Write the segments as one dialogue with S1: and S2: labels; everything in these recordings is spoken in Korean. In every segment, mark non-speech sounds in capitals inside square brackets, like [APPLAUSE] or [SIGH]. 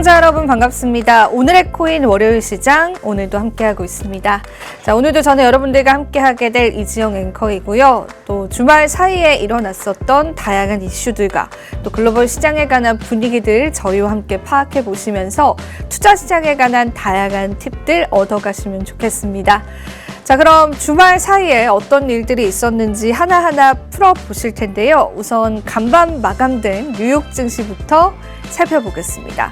S1: 시청자 여러분 반갑습니다. 오늘의 코인 월요일 시장 오늘도 함께하고 있습니다. 자, 오늘도 저는 여러분들과 함께하게 될 이지영 앵커이고요. 또 주말 사이에 일어났었던 다양한 이슈들과 또 글로벌 시장에 관한 분위기들 저희와 함께 파악해 보시면서 투자 시장에 관한 다양한 팁들 얻어가시면 좋겠습니다. 자, 그럼 주말 사이에 어떤 일들이 있었는지 하나하나 풀어보실 텐데요. 우선 간밤 마감된 뉴욕 증시부터 살펴보겠습니다.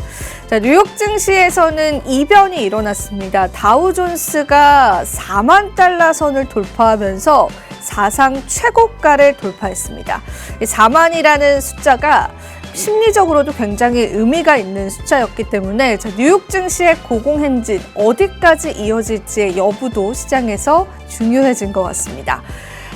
S1: 자, 뉴욕 증시에서는 이변이 일어났습니다. 다우존스가 4만 달러 선을 돌파하면서 사상 최고가를 돌파했습니다. 이 4만이라는 숫자가 심리적으로도 굉장히 의미가 있는 숫자였기 때문에 자, 뉴욕 증시의 고공행진 어디까지 이어질지의 여부도 시장에서 중요해진 것 같습니다.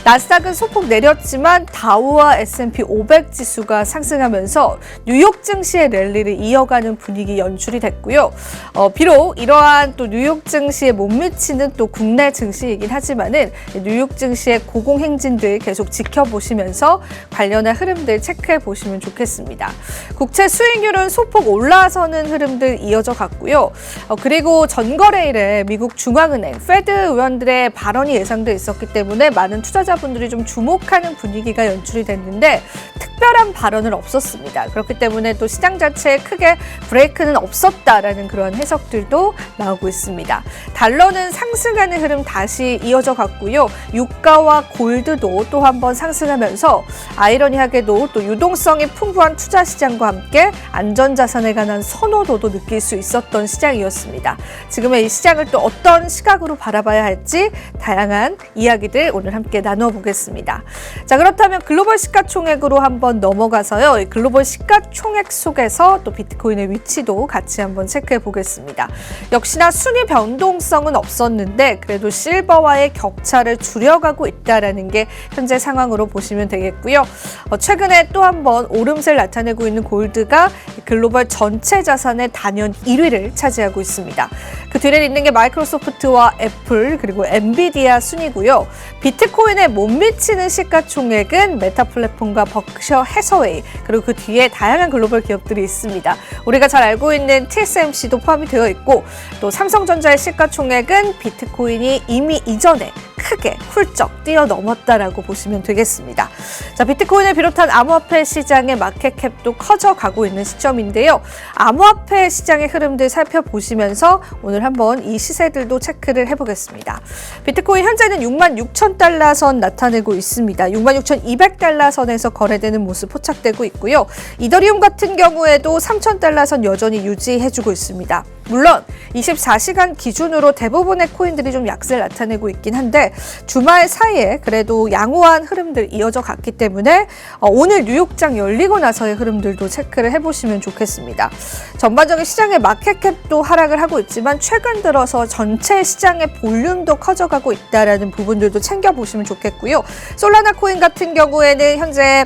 S1: 나스닥은 소폭 내렸지만 다우와 S&P 500 지수가 상승하면서 뉴욕 증시의 랠리를 이어가는 분위기 연출이 됐고요. 어, 비록 이러한 또 뉴욕 증시에 못 미치는 또 국내 증시이긴 하지만은 뉴욕 증시의 고공행진들 계속 지켜보시면서 관련한 흐름들 체크해 보시면 좋겠습니다. 국채 수익률은 소폭 올라서는 흐름들 이어져 갔고요. 어, 그리고 전거래일에 미국 중앙은행 페드 의원들의 발언이 예상돼 있었기 때문에 많은 투자자 투자자분들이 좀 주목하는 분위기가 연출이 됐는데 특별한 발언은 없었습니다. 그렇기 때문에 또 시장 자체에 크게 브레이크는 없었다라는 그런 해석들도 나오고 있습니다. 달러는 상승하는 흐름 다시 이어져 갔고요. 유가와 골드도 또 한번 상승하면서 아이러니하게도 또 유동성이 풍부한 투자 시장과 함께 안전자산에 관한 선호도도 느낄 수 있었던 시장이었습니다. 지금의 이 시장을 또 어떤 시각으로 바라봐야 할지 다양한 이야기들 오늘 함께 나 눠보겠습니다. 자, 그렇다면 글로벌 시가총액으로 한번 넘어가서요. 이 글로벌 시가총액 속에서 또 비트코인의 위치도 같이 한번 체크해 보겠습니다. 역시나 순위 변동성은 없었는데 그래도 실버와의 격차를 줄여가고 있다라는 게 현재 상황으로 보시면 되겠고요. 어, 최근에 또 한번 오름세를 나타내고 있는 골드가 글로벌 전체 자산의 단연 1위를 차지하고 있습니다. 그 뒤를 잇는 게 마이크로소프트와 애플 그리고 엔비디아 순이고요. 비트코인에 못 미치는 시가총액은 메타 플랫폼과 버크셔 해서웨이 그리고 그 뒤에 다양한 글로벌 기업들이 있습니다. 우리가 잘 알고 있는 TSMC도 포함이 되어 있고 또 삼성전자의 시가총액은 비트코인이 이미 이전에 크게 훌쩍 뛰어넘었다라고 보시면 되겠습니다. 자, 비트코인을 비롯한 암호화폐 시장의 마켓캡도 커져가고 있는 시점인데요. 암호화폐 시장의 흐름들 살펴보시면서 오늘 한번 이 시세들도 체크를 해보겠습니다. 비트코인 현재는 6만 6천 달러 선 나타내고 있습니다. 6만 6천 2백 달러 선에서 거래되는 모습 포착되고 있고요. 이더리움 같은 경우에도 3천 달러 선 여전히 유지해주고 있습니다. 물론 24시간 기준으로 대부분의 코인들이 좀 약세를 나타내고 있긴 한데 주말 사이에 그래도 양호한 흐름들 이어져 갔기 때문에 어, 오늘 뉴욕장 열리고 나서의 흐름들도 체크를 해보시면 좋겠습니다. 전반적인 시장의 마켓캡도 하락을 하고 있지만 최근 들어서 전체 시장의 볼륨도 커져가고 있다라는 부분들도 챙겨보시면 좋겠고 요. 솔라나 코인 같은 경우에는 현재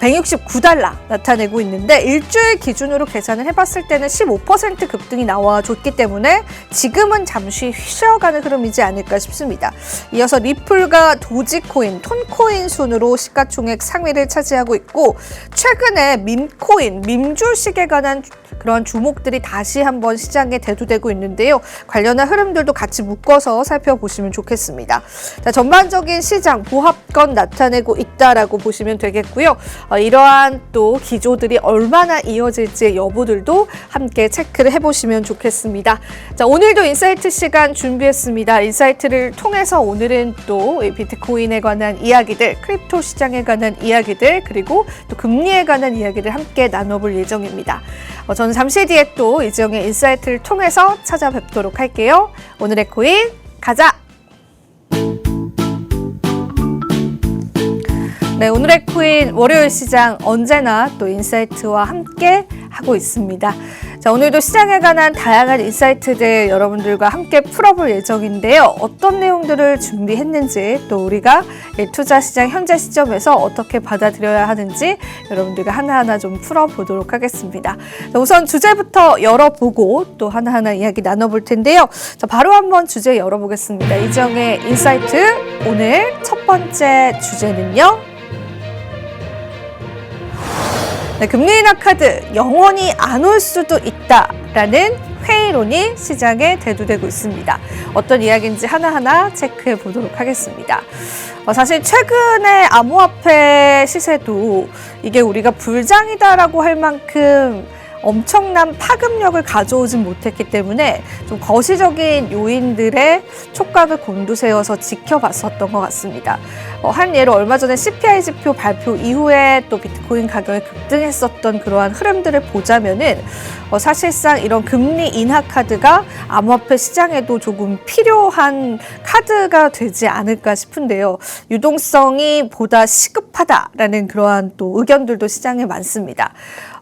S1: 169달러 나타내고 있는데 일주일 기준으로 계산을 해봤을 때는 15% 급등이 나와줬기 때문에 지금은 잠시 쉬어가는 흐름이지 않을까 싶습니다. 이어서 리플과 도지코인, 톤코인 순으로 시가총액 상위를 차지하고 있고 최근에 밈코인, 밈주식에 관한 그런 주목들이 다시 한번 시장에 대두되고 있는데요. 관련한 흐름들도 같이 묶어서 살펴보시면 좋겠습니다. 자, 전반적인 시장 보합권 나타내고 있다라고 보시면 되겠고요. 어, 이러한 또 기조들이 얼마나 이어질지의 여부들도 함께 체크를 해보시면 좋겠습니다. 자, 오늘도 인사이트 시간 준비했습니다. 인사이트를 통해서 오늘은 또 비트코인에 관한 이야기들, 크립토 시장에 관한 이야기들, 그리고 또 금리에 관한 이야기를 함께 나눠볼 예정입니다. 어, 저는 잠시 뒤에 또 이지영의 인사이트를 통해서 찾아뵙도록 할게요. 오늘의 코인 가자! 네, 오늘의 코인 월요일 시장 언제나 또 인사이트와 함께 하고 있습니다. 자, 오늘도 시장에 관한 다양한 인사이트들 여러분들과 함께 풀어볼 예정인데요. 어떤 내용들을 준비했는지 또 우리가 투자 시장 현재 시점에서 어떻게 받아들여야 하는지 여러분들과 하나하나 좀 풀어보도록 하겠습니다. 자, 우선 주제부터 열어보고 또 하나하나 이야기 나눠볼 텐데요. 자, 바로 한번 주제 열어보겠습니다. 이정의 인사이트 오늘 첫 번째 주제는요. 네, 금리 인하 카드 영원히 안 올 수도 있다. 라는 회의론이 시장에 대두되고 있습니다. 어떤 이야기인지 하나하나 체크해 보도록 하겠습니다. 어, 사실 최근에 암호화폐 시세도 이게 우리가 불장이다라고 할 만큼 엄청난 파급력을 가져오진 못했기 때문에 좀 거시적인 요인들의 촉각을 곤두세워서 지켜봤었던 것 같습니다. 어, 한 예로 얼마 전에 CPI 지표 발표 이후에 또 비트코인 가격이 급등했었던 그러한 흐름들을 보자면은 어, 사실상 이런 금리 인하 카드가 암호화폐 시장에도 조금 필요한 카드가 되지 않을까 싶은데요. 유동성이 보다 시급하다라는 그러한 또 의견들도 시장에 많습니다.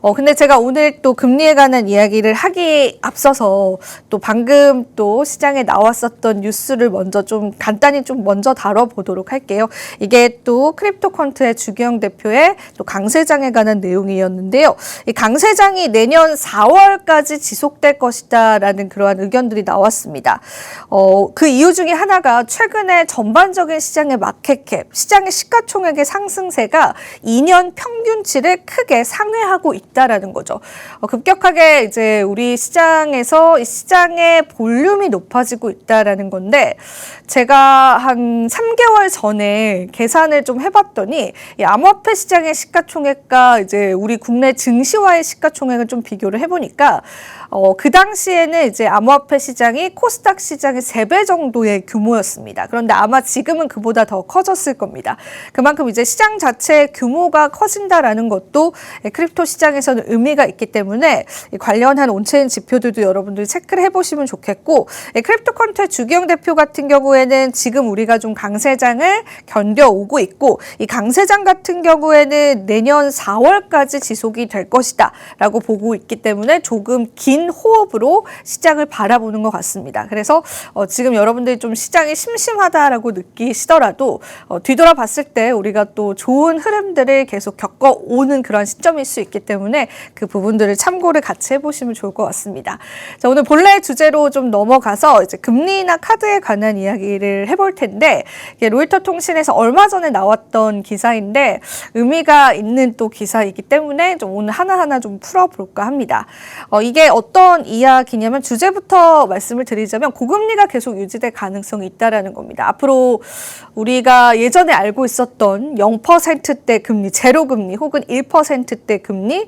S1: 어, 근데 제가 오늘 또 금리에 관한 이야기를 하기 앞서서 또 방금 또 시장에 나왔었던 뉴스를 먼저 좀 간단히 좀 먼저 다뤄보도록 할게요. 이게 또 크립토 콘트의 주경 대표의 또 강세장에 관한 내용이었는데요. 이 강세장이 내년 4월까지 지속될 것이다 라는 그러한 의견들이 나왔습니다. 어, 그 이유 중에 하나가 최근에 전반적인 시장의 마켓캡, 시장의 시가총액의 상승세가 2년 평균치를 크게 상회하고 있다 라는 거죠. 어, 급격하게 이제 우리 시장에서 이 시장의 볼륨이 높아지고 있다라는 건데 제가 한 3개월 전에 계산을 좀 해봤더니 이 암호화폐 시장의 시가총액과 이제 우리 국내 증시와의 시가총액을 좀 비교를 해보니까 어, 그 당시에는 이제 암호화폐 시장이 코스닥 시장의 3배 정도의 규모였습니다. 그런데 아마 지금은 그보다 더 커졌을 겁니다. 그만큼 이제 시장 자체의 규모가 커진다라는 것도 크립토 시장에서는 의미가 있기 때문에 이 관련한 온체인 지표들도 여러분들이 체크를 해보시면 좋겠고 이 크립토 컨트의 주기영 대표 같은 경우에는 지금 우리가 좀 강세장을 견뎌오고 있고 이 강세장 같은 경우에는 내년 4월까지 지속이 될 것이다 라고 보고 있기 때문에 조금 긴 호흡으로 시장을 바라보는 것 같습니다. 그래서 어, 지금 여러분들이 좀 시장이 심심하다라고 느끼시더라도 어, 뒤돌아봤을 때 우리가 또 좋은 흐름들을 계속 겪어오는 그런 시점일 수 있기 때문에 그 부분들을 참고를 같이 해보시면 좋을 것 같습니다. 자, 오늘 본래 주제로 좀 넘어가서 이제 금리나 카드에 관한 이야기를 해볼 텐데 로이터 통신에서 얼마 전에 나왔던 기사인데 의미가 있는 또 기사이기 때문에 좀 오늘 하나하나 좀 풀어볼까 합니다. 어, 이게 어떤 이야기냐면 주제부터 말씀을 드리자면 고금리가 계속 유지될 가능성이 있다라는 겁니다. 앞으로 우리가 예전에 알고 있었던 0%대 금리, 제로 금리 혹은 1%대 금리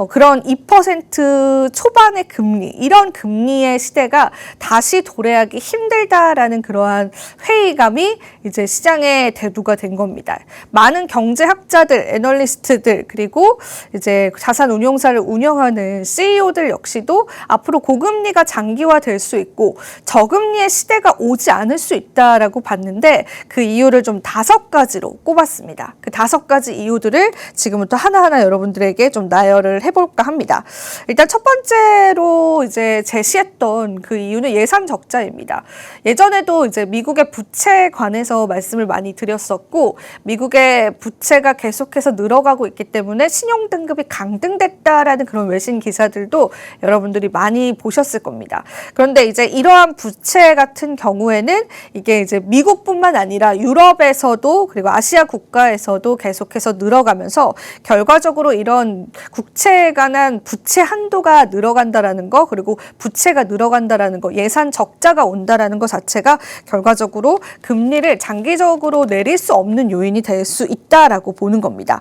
S1: 어, 그런 2% 초반의 금리, 이런 금리의 시대가 다시 도래하기 힘들다라는 그러한 회의감이 이제 시장의 대두가 된 겁니다. 많은 경제학자들, 애널리스트들, 그리고 이제 자산 운용사를 운영하는 CEO들 역시도 앞으로 고금리가 장기화될 수 있고 저금리의 시대가 오지 않을 수 있다라고 봤는데 그 이유를 좀 다섯 가지로 꼽았습니다. 그 다섯 가지 이유들을 지금부터 하나하나 여러분들에게 좀 나열을 해 볼까 합니다. 일단 첫 번째로 이제 제시했던 그 이유는 예산 적자입니다. 예전에도 이제 미국의 부채에 관해서 말씀을 많이 드렸었고 미국의 부채가 계속해서 늘어가고 있기 때문에 신용 등급이 강등됐다라는 그런 외신 기사들도 여러분들이 많이 보셨을 겁니다. 그런데 이제 이러한 부채 같은 경우에는 이게 이제 미국뿐만 아니라 유럽에서도 그리고 아시아 국가에서도 계속해서 늘어가면서 결과적으로 이런 국채 에 관한 부채 한도가 늘어간다라는 거 그리고 부채가 늘어간다라는 거 예산 적자가 온다라는 것 자체가 결과적으로 금리를 장기적으로 내릴 수 없는 요인이 될 수 있다라고 보는 겁니다.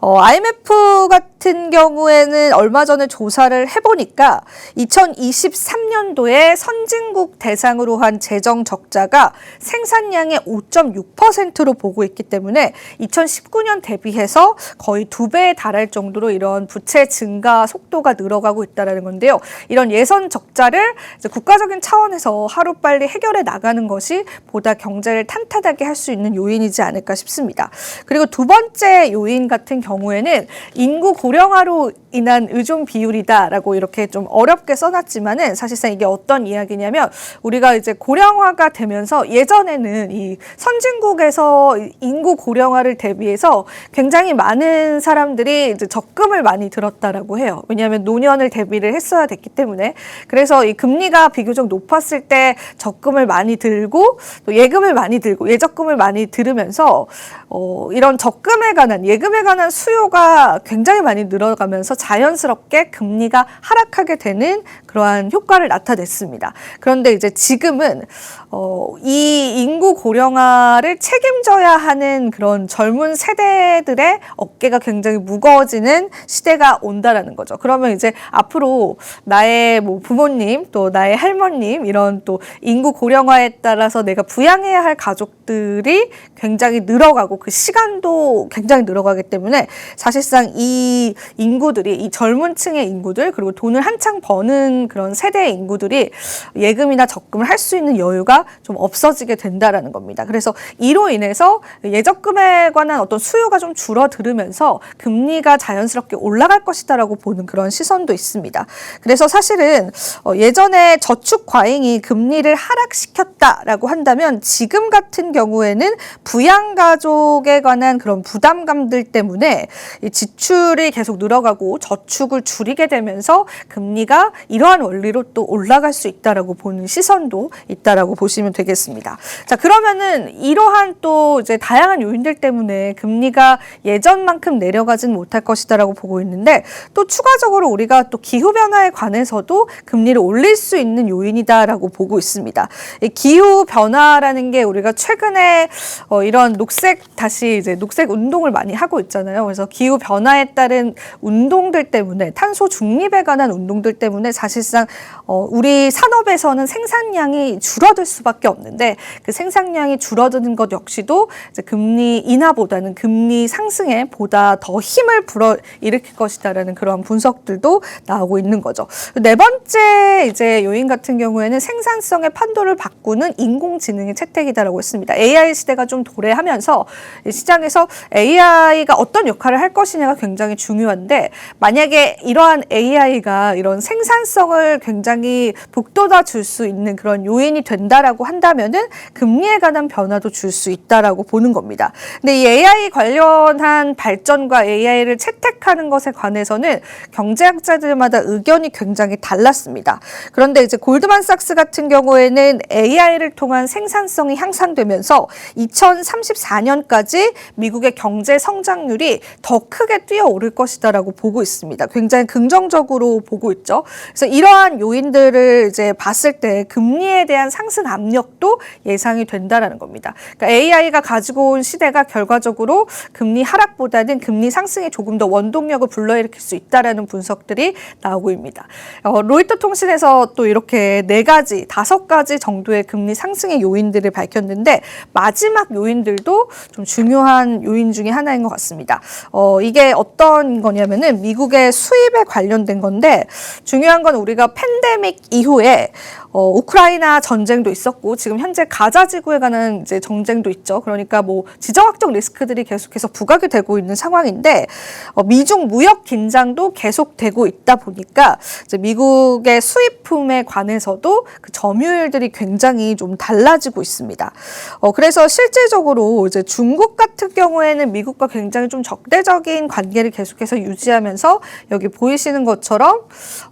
S1: 어, IMF 같은 경우에는 얼마 전에 조사를 해보니까 2023년도에 선진국 대상으로 한 재정 적자가 생산량의 5.6%로 보고 있기 때문에 2019년 대비해서 거의 두 배에 달할 정도로 이런 부채 증가 속도가 늘어가고 있다는 건데요. 이런 예선 적자를 국가적인 차원에서 하루빨리 해결해 나가는 것이 보다 경제를 탄탄하게 할 수 있는 요인이지 않을까 싶습니다. 그리고 두 번째 요인 같은 경우에는 인구 고령화로 인한 의존 비율이다라고 이렇게 좀 어렵게 써놨지만은 사실상 이게 어떤 이야기냐면 우리가 이제 고령화가 되면서 예전에는 이 선진국에서 인구 고령화를 대비해서 굉장히 많은 사람들이 이제 적금을 많이 들었 다. 있었다라고 해요. 왜냐하면 노년을 대비를 했어야 됐기 때문에 그래서 이 금리가 비교적 높았을 때 적금을 많이 들고 또 예금을 많이 들고 예적금을 많이 들으면서 어, 이런 적금에 관한 예금에 관한 수요가 굉장히 많이 늘어가면서 자연스럽게 금리가 하락하게 되는 그러한 효과를 나타냈습니다. 그런데 이제 지금은 어, 이 인구 고령화를 책임져야 하는 그런 젊은 세대들의 어깨가 굉장히 무거워지는 시대가 온 다라는 거죠. 그러면 이제 앞으로 나의 뭐 부모님 또 나의 할머님 이런 또 인구 고령화에 따라서 내가 부양해야 할 가족들이 굉장히 늘어가고 그 시간도 굉장히 늘어가기 때문에 사실상 이 인구들이 이 젊은 층의 인구들 그리고 돈을 한창 버는 그런 세대의 인구들이 예금이나 적금을 할 수 있는 여유가 좀 없어지게 된다라는 겁니다. 그래서 이로 인해서 예적금에 관한 어떤 수요가 좀 줄어들으면서 금리가 자연스럽게 올라갈 것이 다라고 보는 그런 시선도 있습니다. 그래서 사실은 어, 예전에 저축 과잉이 금리를 하락시켰다라고 한다면 지금 같은 경우에는 부양 가족에 관한 그런 부담감들 때문에 이 지출이 계속 늘어가고 저축을 줄이게 되면서 금리가 이러한 원리로 또 올라갈 수 있다라고 보는 시선도 있다라고 보시면 되겠습니다. 자, 그러면은 이러한 또 이제 다양한 요인들 때문에 금리가 예전만큼 내려가진 못할 것이다라고 보고 있는데 또 추가적으로 우리가 또 기후 변화에 관해서도 금리를 올릴 수 있는 요인이다라고 보고 있습니다. 이 기후 변화라는 게 우리가 최근에 어, 이런 녹색 다시 이제 녹색 운동을 많이 하고 있잖아요. 그래서 기후 변화에 따른 운동들 때문에 탄소 중립에 관한 운동들 때문에 사실상 어, 우리 산업에서는 생산량이 줄어들 수밖에 없는데 그 생산량이 줄어드는 것 역시도 금리 인하보다는 금리 상승에 보다 더 힘을 불어 일으킬 것이다라는 그러한 분석들도 나오고 있는 거죠. 네 번째 이제 요인 같은 경우에는 생산성의 판도를 바꾸는 인공지능의 채택이다라고 했습니다. AI 시대가 좀 도래하면서 이 시장에서 AI가 어떤 역할을 할 것이냐가 굉장히 중요한데 만약에 이러한 AI가 이런 생산성을 굉장히 북돋아 줄 수 있는 그런 요인이 된다라고 한다면은 금리에 관한 변화도 줄 수 있다라고 보는 겁니다. 근데 이 AI 관련한 발전과 AI를 채택하는 것에 관해서 는 경제학자들마다 의견이 굉장히 달랐습니다. 그런데 이제 골드만삭스 같은 경우에는 AI를 통한 생산성이 향상되면서 2034년까지 미국의 경제 성장률이 더 크게 뛰어오를 것이다라고 보고 있습니다. 굉장히 긍정적으로 보고 있죠. 그래서 이러한 요인들을 이제 봤을 때 금리에 대한 상승 압력도 예상이 된다라는 겁니다. 그러니까 AI가 가지고 온 시대가 결과적으로 금리 하락보다는 금리 상승에 조금 더 원동력을 불러일으킬 수 있다라는 분석들이 나오고 있습니다. 어, 로이터 통신에서 또 이렇게 네 가지, 다섯 가지 정도의 금리 상승의 요인들을 밝혔는데 마지막 요인들도 좀 중요한 요인 중에 하나인 것 같습니다. 어, 이게 어떤 거냐면은 미국의 수입에 관련된 건데 중요한 건 우리가 팬데믹 이후에 어, 우크라이나 전쟁도 있었고 지금 현재 가자 지구에 관한 이제 전쟁도 있죠. 그러니까 뭐 지정학적 리스크들이 계속해서 부각이 되고 있는 상황인데 어, 미중 무역 긴장도 계속되고 있다 보니까 이제 미국의 수입품에 관해서도 그 점유율들이 굉장히 좀 달라지고 있습니다. 어, 그래서 실질적으로 이제 중국 같은 경우에는 미국과 굉장히 좀 적대적인 관계를 계속해서 유지하면서 여기 보이시는 것처럼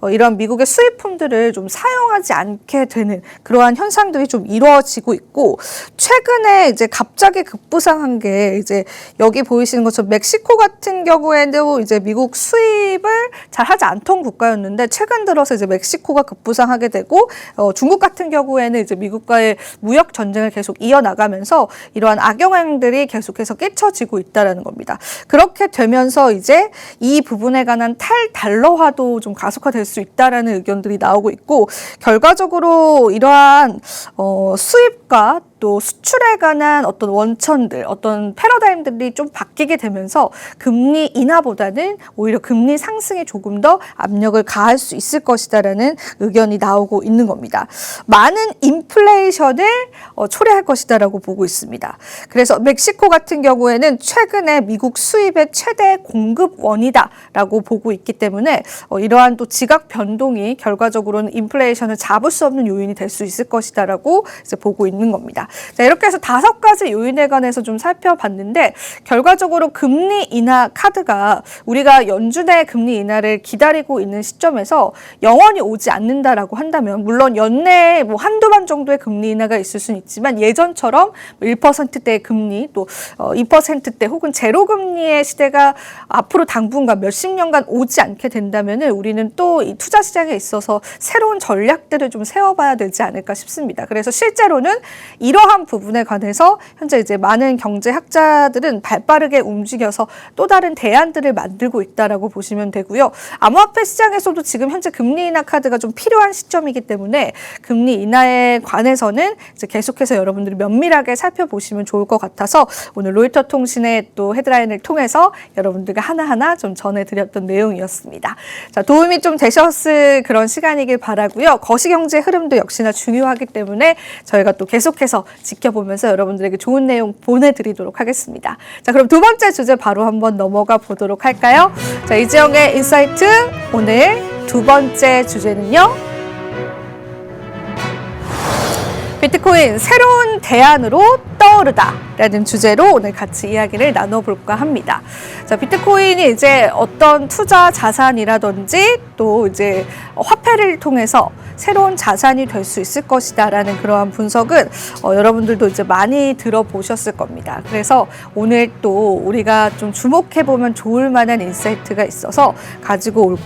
S1: 어, 이런 미국의 수입품들을 좀 사용하지 않게 되는 그러한 현상들이 좀 이루어지고 있고 최근에 이제 갑자기 급부상한 게 이제 여기 보이시는 것처럼 멕시코 같은 경우에도 이제 미국 수입을 잘 하지 않던 국가였는데 최근 들어서 이제 멕시코가 급부상하게 되고 어, 중국 같은 경우에는 이제 미국과의 무역 전쟁을 계속 이어나가면서 이러한 악영향들이 계속해서 깨쳐지고 있다라는 겁니다. 그렇게 되면서 이제 이 부분에 관한 탈달러화도 좀 가속화될 수 있다라는 의견들이 나오고 있고 결과적으로 이러한 어, 수입과 또 수출에 관한 어떤 원천들, 어떤 패러다임들이 좀 바뀌게 되면서 금리 인하보다는 오히려 금리 상승에 조금 더 압력을 가할 수 있을 것이다라는 의견이 나오고 있는 겁니다. 많은 인플레이션을 어, 초래할 것이다라고 보고 있습니다. 그래서 멕시코 같은 경우에는 최근에 미국 수입의 최대 공급 원이다라고 보고 있기 때문에 어, 이러한 또 지각 변동이 결과적으로는 인플레이션을 잡을 수 없는 요인이 될 수 있을 것이다라고 이제 보고 있는 겁니다. 자, 이렇게 해서 다섯 가지 요인에 관해서 좀 살펴봤는데 결과적으로 금리 인하 카드가 우리가 연준의 금리 인하를 기다리고 있는 시점에서 영원히 오지 않는다라고 한다면 물론 연내에 뭐 한두 번 정도의 금리 인하가 있을 수는 있지만 예전처럼 1%대의 금리 또 어, 2%대 혹은 제로 금리의 시대가 앞으로 당분간 몇십 년간 오지 않게 된다면은 우리는 또 이 투자 시장에 있어서 새로운 전략들을 좀 세워봐야 되지 않을까 싶습니다. 그래서 실제로는 이 러한 부분에 관해서 현재 이제 많은 경제학자들은 발빠르게 움직여서 또 다른 대안들을 만들고 있다라고 보시면 되고요. 암호화폐 시장에서도 지금 현재 금리 인하 카드가 좀 필요한 시점이기 때문에 금리 인하에 관해서는 이제 계속해서 여러분들이 면밀하게 살펴보시면 좋을 것 같아서 오늘 로이터 통신의 또 헤드라인을 통해서 여러분들과 하나하나 좀 전해드렸던 내용이었습니다. 자, 도움이 좀 되셨을 그런 시간이길 바라고요. 거시경제 흐름도 역시나 중요하기 때문에 저희가 또 계속해서 지켜보면서 여러분들에게 좋은 내용 보내드리도록 하겠습니다. 자, 그럼 두 번째 주제 바로 한번 넘어가 보도록 할까요? 자, 이지영의 인사이트 오늘 두 번째 주제는요. 비트코인 새로운 대안으로 떠오르다 라는 주제로 오늘 같이 이야기를 나눠볼까 합니다. 자, 비트코인이 이제 어떤 투자 자산이라든지 또 이제 화폐를 통해서 새로운 자산이 될 수 있을 것이다 라는 그러한 분석은 어, 여러분들도 이제 많이 들어보셨을 겁니다. 그래서 오늘 또 우리가 좀 주목해보면 좋을 만한 인사이트가 있어서 가지고 올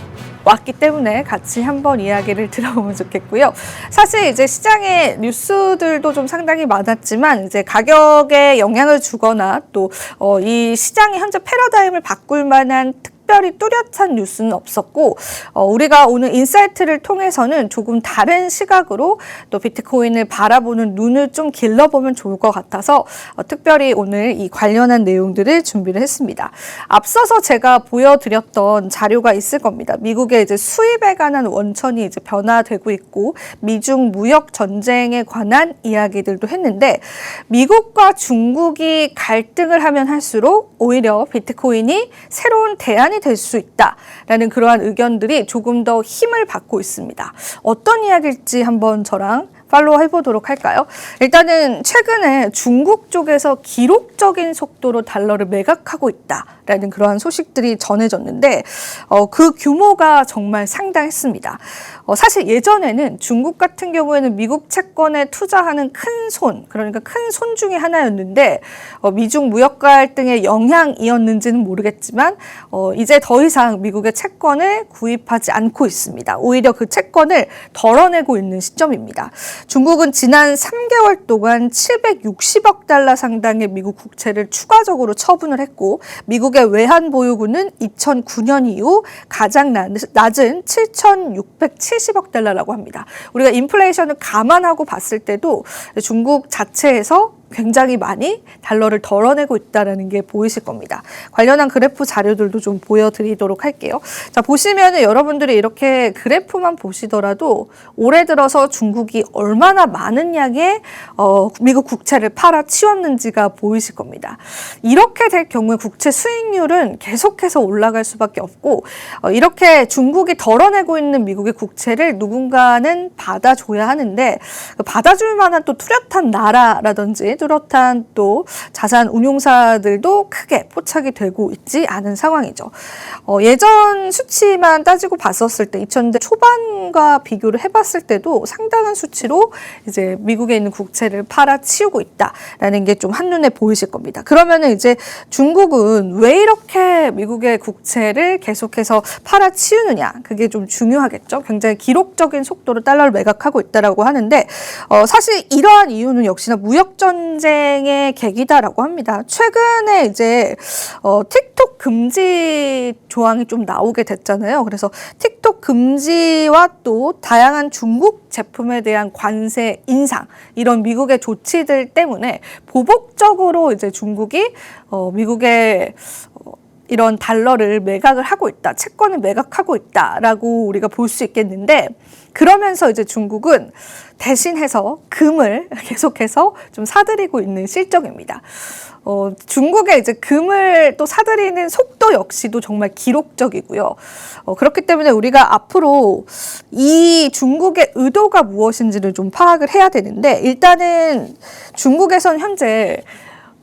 S1: 왔기 때문에 같이 한번 이야기를 들어보면 좋겠고요. 사실 이제 시장의 뉴스들도 좀 상당히 많았지만 이제 가격에 영향을 주거나 또 어, 이 시장의 현재 패러다임을 바꿀 만한 특 특별히 뚜렷한 뉴스는 없었고 어, 우리가 오늘 인사이트를 통해서는 조금 다른 시각으로 또 비트코인을 바라보는 눈을 좀 길러보면 좋을 것 같아서 어, 특별히 오늘 이 관련한 내용들을 준비를 했습니다. 앞서서 제가 보여드렸던 자료가 있을 겁니다. 미국의 이제 수입에 관한 원천이 이제 변화되고 있고 미중 무역 전쟁에 관한 이야기들도 했는데 미국과 중국이 갈등을 하면 할수록 오히려 비트코인이 새로운 대안 대안이 될 수 있다라는 그러한 의견들이 조금 더 힘을 받고 있습니다. 어떤 이야기일지 한번 저랑 팔로우 해보도록 할까요? 일단은 최근에 중국 쪽에서 기록적인 속도로 달러를 매각하고 있다라는 그러한 소식들이 전해졌는데 어, 그 규모가 정말 상당했습니다. 어, 사실 예전에는 중국 같은 경우에는 미국 채권에 투자하는 큰 손, 그러니까 큰 손 중에 하나였는데 어, 미중 무역 갈등의 영향이었는지는 모르겠지만 어, 이제 더 이상 미국의 채권을 구입하지 않고 있습니다. 오히려 그 채권을 덜어내고 있는 시점입니다. 중국은 지난 3개월 동안 760억 달러 상당의 미국 국채를 추가적으로 처분을 했고 미국의 외환 보유고는 2009년 이후 가장 낮은 7,670억 달러라고 합니다. 우리가 인플레이션을 감안하고 봤을 때도 중국 자체에서 굉장히 많이 달러를 덜어내고 있다는 게 보이실 겁니다. 관련한 그래프 자료들도 좀 보여드리도록 할게요. 자, 보시면은 여러분들이 이렇게 그래프만 보시더라도 올해 들어서 중국이 얼마나 많은 양의 어, 미국 국채를 팔아 치웠는지가 보이실 겁니다. 이렇게 될 경우에 국채 수익률은 계속해서 올라갈 수밖에 없고 어, 이렇게 중국이 덜어내고 있는 미국의 국채를 누군가는 받아줘야 하는데 그 받아줄 만한 또 뚜렷한 나라라든지 뚜렷한 또 자산 운용사들도 크게 포착이 되고 있지 않은 상황이죠. 어, 예전 수치만 따지고 봤었을 때 2000대 초반과 비교를 해봤을 때도 상당한 수치로 이제 미국에 있는 국채를 팔아치우고 있다라는 게 좀 한눈에 보이실 겁니다. 그러면은 이제 중국은 왜 이렇게 미국의 국채를 계속해서 팔아치우느냐 그게 좀 중요하겠죠. 굉장히 기록적인 속도로 달러를 매각하고 있다라고 하는데 어, 사실 이러한 이유는 역시나 무역 전 쟁의 계기다라고 합니다. 최근에 이제 어, 틱톡 금지 조항이 좀 나오게 됐잖아요. 그래서 틱톡 금지와 또 다양한 중국 제품에 대한 관세 인상 이런 미국의 조치들 때문에 보복적으로 이제 중국이 어, 미국의 어, 이런 달러를 매각을 하고 있다, 채권을 매각하고 있다라고 우리가 볼 수 있겠는데 그러면서 이제 중국은 대신해서 금을 [LAUGHS] 계속해서 좀 사들이고 있는 실정입니다. 어, 중국의 이제 금을 또 사들이는 속도 역시도 정말 기록적이고요. 어, 그렇기 때문에 우리가 앞으로 이 중국의 의도가 무엇인지를 좀 파악을 해야 되는데 일단은 중국에선 현재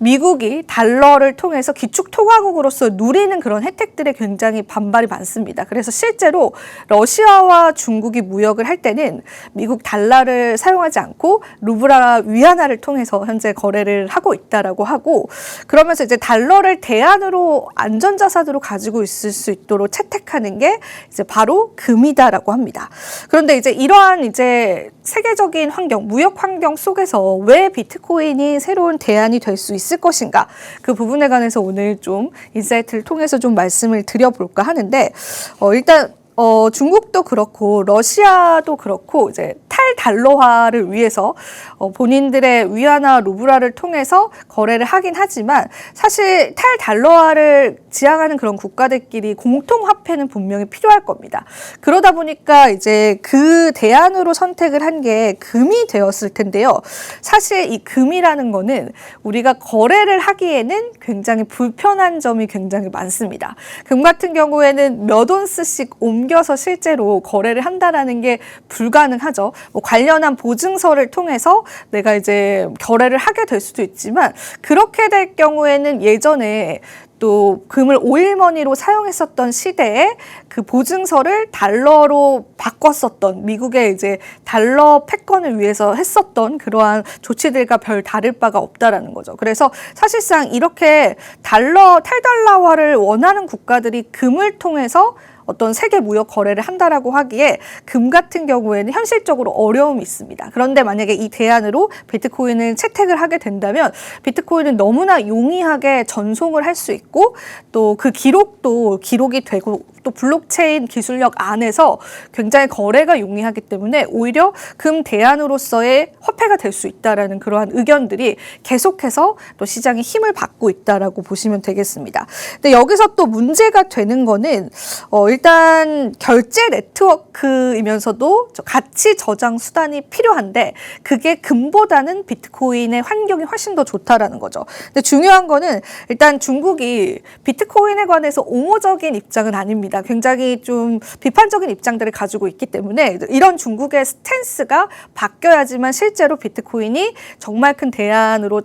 S1: 미국이 달러를 통해서 기축 통화국으로서 누리는 그런 혜택들에 굉장히 반발이 많습니다. 그래서 실제로 러시아와 중국이 무역을 할 때는 미국 달러를 사용하지 않고 루브라 위안화를 통해서 현재 거래를 하고 있다라고 하고 그러면서 이제 달러를 대안으로 안전자산으로 가지고 있을 수 있도록 채택하는 게 이제 바로 금이다라고 합니다. 그런데 이제 이러한 이제 세계적인 환경, 무역 환경 속에서 왜 비트코인이 새로운 대안이 될 수 있을 것인가? 그 부분에 관해서 오늘 좀 인사이트를 통해서 좀 말씀을 드려볼까 하는데 어, 일단 어, 중국도 그렇고 러시아도 그렇고 이제 탈달러화를 위해서 어, 본인들의 위안화 루브라를 통해서 거래를 하긴 하지만 사실 탈달러화를 지향하는 그런 국가들끼리 공통 화폐는 분명히 필요할 겁니다. 그러다 보니까 이제 그 대안으로 선택을 한 게 금이 되었을 텐데요. 사실 이 금이라는 거는 우리가 거래를 하기에는 굉장히 불편한 점이 굉장히 많습니다. 금 같은 경우에는 몇 온스씩 옮겨 서 실제로 거래를 한다라는 게 불가능하죠. 뭐 관련한 보증서를 통해서 내가 이제 거래를 하게 될 수도 있지만 그렇게 될 경우에는 예전에 또 금을 오일머니로 사용했었던 시대에 그 보증서를 달러로 바꿨었던 미국의 이제 달러 패권을 위해서 했었던 그러한 조치들과 별 다를 바가 없다라는 거죠. 그래서 사실상 이렇게 달러 탈달러화를 원하는 국가들이 금을 통해서 어떤 세계 무역 거래를 한다라고 하기에 금 같은 경우에는 현실적으로 어려움이 있습니다. 그런데 만약에 이 대안으로 비트코인을 채택을 하게 된다면 비트코인은 너무나 용이하게 전송을 할 수 있고 또 그 기록도 기록이 되고 또 블록체인 기술력 안에서 굉장히 거래가 용이하기 때문에 오히려 금 대안으로서의 화폐가 될 수 있다라는 그러한 의견들이 계속해서 또 시장에 힘을 받고 있다라고 보시면 되겠습니다. 근데 여기서 또 문제가 되는 거는 어 일단 결제 네트워크이면서도 가치 저장 수단이 필요한데 그게 금보다는 비트코인의 환경이 훨씬 더 좋다라는 거죠. 근데 중요한 거는 일단 중국이 비트코인에 관해서 옹호적인 입장은 아닙니다. 굉장히 좀 비판적인 입장들을 가지고 있기 때문에 이런 중국의 스탠스가 바뀌어야지만 실제로 비트코인이 정말 큰 대안으로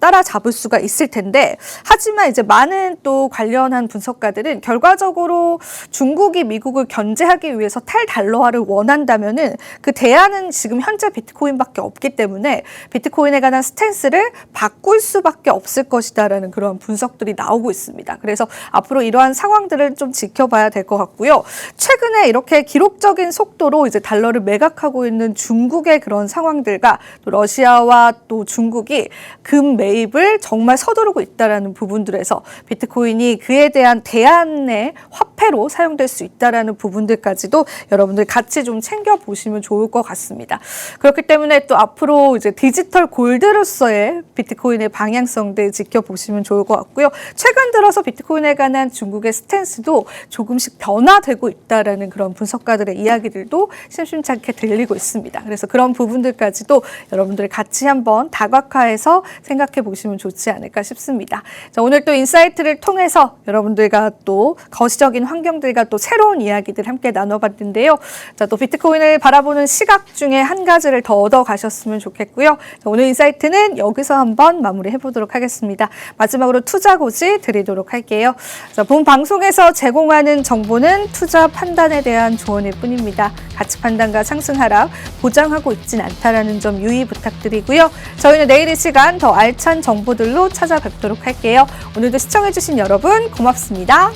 S1: 따라잡을 수가 있을 텐데 하지만 이제 많은 또 관련한 분석가들은 결과적으로 중국이 미국을 견제하기 위해서 탈달러화를 원한다면은 그 대안은 지금 현재 비트코인밖에 없기 때문에 비트코인에 관한 스탠스를 바꿀 수밖에 없을 것이다라는 그런 분석들이 나오고 있습니다. 그래서 앞으로 이러한 상황들을 좀 지켜봐야 될 것 같고요. 최근에 이렇게 기록적인 속도로 이제 달러를 매각하고 있는 중국의 그런 상황들과 또 러시아와 또 중국이 금 매입을 정말 서두르고 있다라는 부분들에서 비트코인이 그에 대한 대안의 화폐로 사용될 수 있다라는 부분들까지도 여러분들 같이 좀 챙겨 보시면 좋을 것 같습니다. 그렇기 때문에 또 앞으로 이제 디지털 골드로서의 비트코인의 방향성들 지켜보시면 좋을 것 같고요. 최근 들어서 비트코인에 관한 중국의 스탠스도 조금씩 변화되고 있다라는 그런 분석가들의 이야기들도 심심찮게 들리고 있습니다. 그래서 그런 부분들까지도 여러분들 같이 한번 다각화해서 생각해 보시면 좋지 않을까 싶습니다. 자, 오늘 또 인사이트를 통해서 여러분들과 또 거시적인 환경들과 또 새로운 이야기들 함께 나눠봤는데요. 자, 또 비트코인을 바라보는 시각 중에 한 가지를 더 얻어 가셨으면 좋겠고요. 자, 오늘 인사이트는 여기서 한번 마무리해 보도록 하겠습니다. 마지막으로 투자 고지 드리도록 할게요. 자, 본 방송에서 제공하는 정보는 투자 판단에 대한 조언일 뿐입니다. 가치 판단과 상승 하락 보장하고 있진 않다라는 점 유의 부탁드리고요. 저희는 내일 이 시간 더 알찬 정보들로 찾아뵙도록 할게요. 오늘도 시청해주신 여러분 고맙습니다.